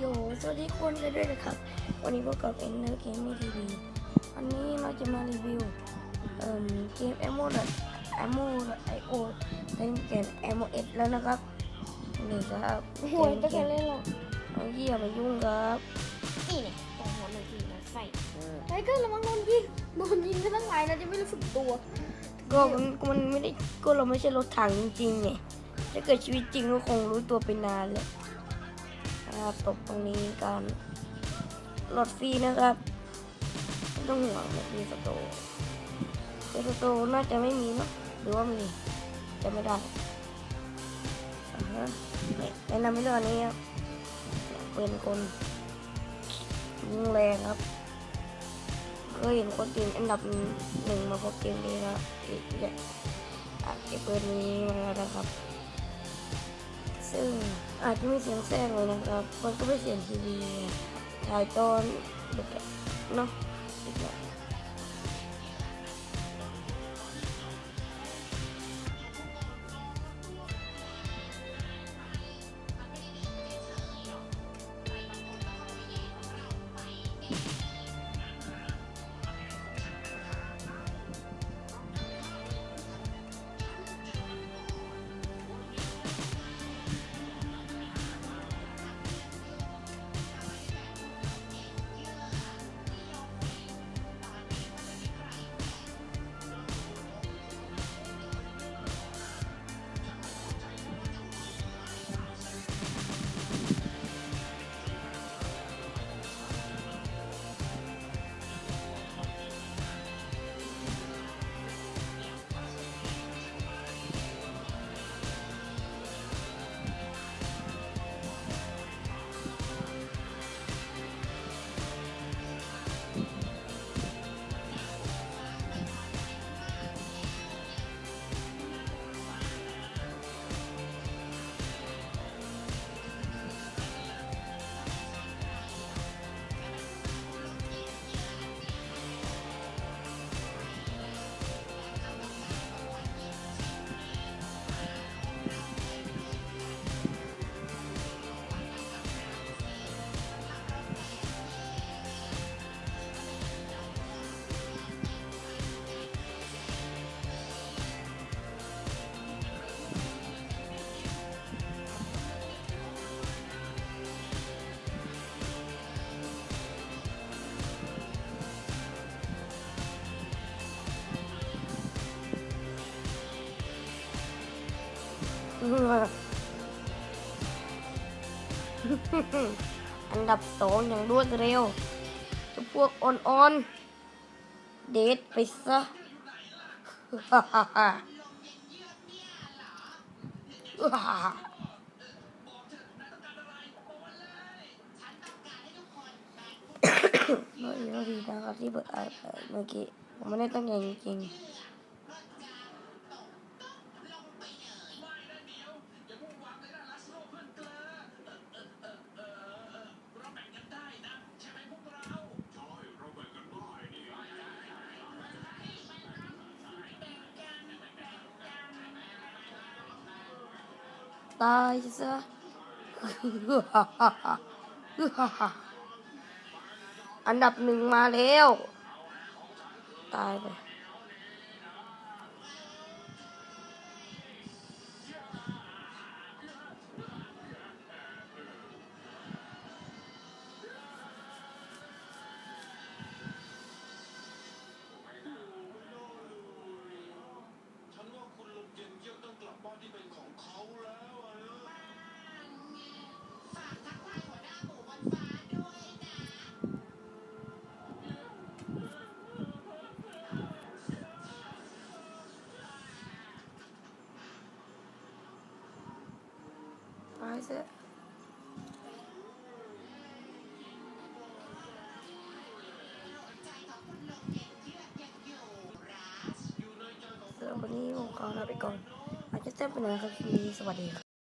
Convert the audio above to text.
โยสวัสดีทุกคนกันด้วยนะครับ วันนี้พบกับ Ender Gaming TV วันนี้เราจะมารีวิวเอ่อเกม Ammo Ammo IO เล่นเกม Ammo S แล้วนะครับนี่ครับโอ้ยต้องการเล่นหรอกเอาเยี่ยมายุ่งครับนี่เนี่ยตรงหัวหนึ่งทีนะใส่ไอ้ก็ระวังโดนยิงโดนยิงก็ตั้งหลายนะจะไม่รู้สึกตัว ก็มันมันไม่ได้ก็เราไม่ใช่รถถังจริงๆไงถ้าเกิดชีวิตจริงก็คงรู้ตัวไปนานแล้ว นะครับตกตรงนี้กันรถฟรีนะครับไม่ต้องห่วงรถฟรีสโตร์แต่สโตร์น่าจะไม่มีเนาะหรือว่ามีจะไม่ได้อ่าฮะแนะนำให้เรื่องอันนี้ครับเป็นคนยิงแรงครับเคยเห็นคนตีนอันดับหนึ่งมาพบเกมนี้แล้วอีกอย่างอะไอ้เปิดนี้มาแล้วนะครับ ซึ่งอาจจะไม่เสียงแทรกเลยนะครับมันก็ไม่เสียงทีวีถ่ายตอนเด็กเนาะ อันดับสองอย่างรวดเร็วจะพวกอ่อนๆ เดทไปซะเมื่อกี้ดีนะครับที่เปิดอ่านเอ่อเมื่อกี้ ผมไม่ได้ตั้งใจจริงๆ ตายซะอันดับหนึ่งมาแล้ว ตายไป ตายซะสำหรับวันนี้ผมขอลาไปก่อนอาจจะเจ้งไปหน่อยครับทีนี้สวัสดีครับ